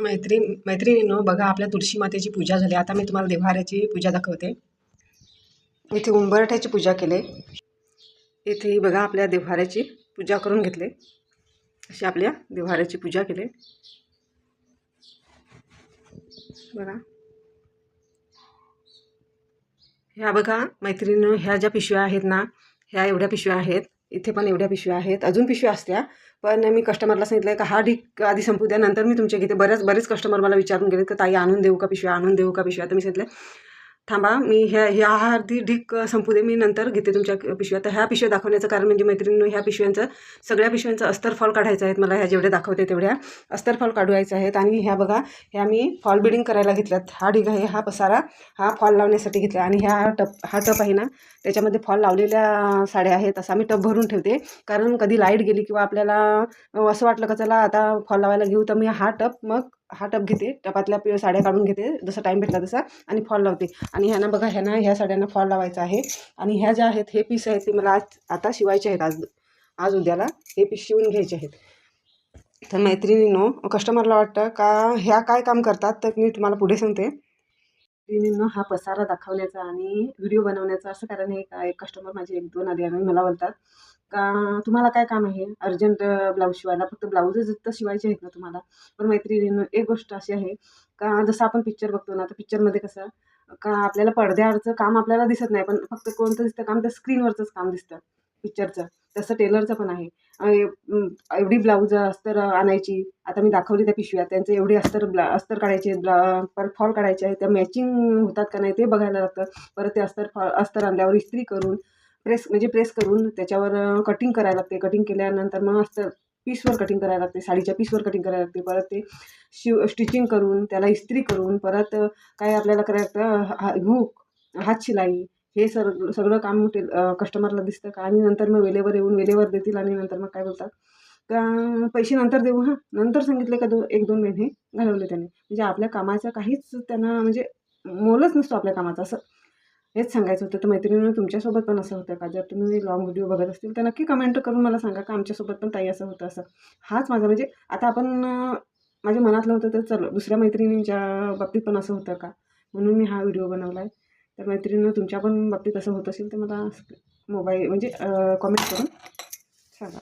मैत्रीण मैत्रिणीनो बघा आपल्या तुळशी मातेची पूजा झाली. आता मी तुम्हाला देव्हाऱ्याची पूजा दाखवते. इथे उंबरठ्याची पूजा केले. इथे बघा आपल्या देव्हाऱ्याची पूजा करून घेतले. अशी आपल्या देव्हाऱ्याची पूजा केले. बघा. ह्या बघा मैत्रिणी ह्या ज्या पिशव्या आहेत ना ह्या एवढ्या पिशव्या आहेत. इथे पण एवढ्या पिशव्या आहेत. अजून पिशव्या असत्या पण मी कस्टमरला सांगितलं का हा ढीक आधी संपू द्या नंतर मी तुमच्या इथे बऱ्याच बरेच कस्टमर मला विचारून गेले की ताई आणून देऊ का पिशव्या आणून देऊ का पिशव्या? तर मी सांगितलं थांबा मी ह्या ह्या हळदी ढीक संपू दे. मी नंतर घेते तुमच्या पिशव्या. तर ह्या पिशव्या दाखवण्याचं कारण म्हणजे मैत्रिणी ह्या पिशव्यांचं सगळ्या पिशव्यांचं अस्तर फॉल काढायचं आहेत. मला ह्या जेवढ्या दाखवते तेवढ्या अस्तर फॉल काढवायचं आहेत. आणि ह्या बघा ह्या मी फॉल बिडिंग करायला घेतल्यात. हा ढीग आहे हा पसारा हा फॉल लावण्यासाठी घेतला. आणि ह्या टप हा टप आहे ना त्याच्यामध्ये फॉल लावलेल्या साड्या आहेत असा मी टप भरून ठेवते. कारण कधी लाइट गेली किंवा आपल्याला असं वाटलं का चला आता फॉल लावायला घेऊ तर मी हा टप मग हा टप घेते. टपातल्या पि- साड्या काढून घेते. जसा टाईम भेटला तसा. आणि फॉल लावते. आणि ह्यांना बघा ह्यांना ह्या साड्यांना फॉल लावायचा आहे. आणि ह्या ज्या आहेत हे पीस आहेत ते मला आज आता शिवायचे आहेत आज. आज उद्याला हे पीस शिवून घ्यायचे आहेत. तर मैत्रिणींनो कस्टमरला वाटतं का ह्या काय काम करतात? तर मी तुम्हाला पुढे सांगते. मैत्रिणींनो हा पसारा दाखवण्याचा आणि व्हिडिओ बनवण्याचा असं कारण आहे का? एक कस्टमर माझे एक दोन आले आणि मला बोलतात का तुम्हाला काय काम आहे? अर्जंट ब्लाऊज शिवायला. फक्त ब्लाऊजच तर शिवायचे आहेत ना तुम्हाला. पण मैत्रिणींनो एक गोष्ट अशी आहे का जसं आपण पिक्चर बघतो ना तर पिक्चरमध्ये कसं का आपल्याला पडद्यावरचं काम आपल्याला दिसत नाही पण फक्त कोणतं दिसतं काम? तर स्क्रीनवरचंच काम दिसतं पिक्चरचं तसं टेलरचं पण आहे. एवढी ब्लाऊज अस्तर आणायची आता मी दाखवली त्या पिशव्या त्यांचे एवढे अस्तर ब्ला अस्तर काढायचे ब्ला परत फॉल काढायचे आहे त्या मॅचिंग होतात का नाही ते बघायला लागतं. परत ते अस्तर फॉ अस्तर आणल्यावर इस्त्री करून प्रेस म्हणजे प्रेस करून त्याच्यावर कटिंग करायला लागते. कटिंग केल्यानंतर मग अस्तर पीसवर कटिंग करायला लागते साडीच्या पीसवर कटिंग करायला लागते. परत ते शिव स्टिचिंग करून त्याला इस्त्री करून परत काय आपल्याला करायला लागतं हा हुक हात शिलाई हे सर सगळं काम टेल कस्टमरला दिसतं का? आणि नंतर मग वेळेवर येऊन वेळेवर देतील आणि नंतर मग काय बोलतात? का पैसे नंतर देऊ हां? नंतर सांगितले का दो एक दोन महिने? घालवले त्याने. म्हणजे आपल्या कामाचं काहीच त्यांना म्हणजे मोलच नसतो आपल्या कामाचा असं. हेच सांगायचं होतं. तर मैत्रिणीनं तुमच्यासोबत पण असं होतं का? जर तुम्ही लॉंग व्हिडिओ बघत असतील तर नक्की कमेंट करून मला सांगा का आमच्यासोबत पण ताई असं होतं असं. हाच माझा म्हणजे आता आपण माझ्या मनातलं होतं तर चल दुसऱ्या मैत्रिणींच्या बाबतीत पण असं होतं का? म्हणून मी हा व्हिडिओ बनवला आहे तर मैत्रिणीनं तुमच्या पण बाबतीत असं होत असेल तर मला मोबाईल म्हणजे कॉमेंट करून सांगा.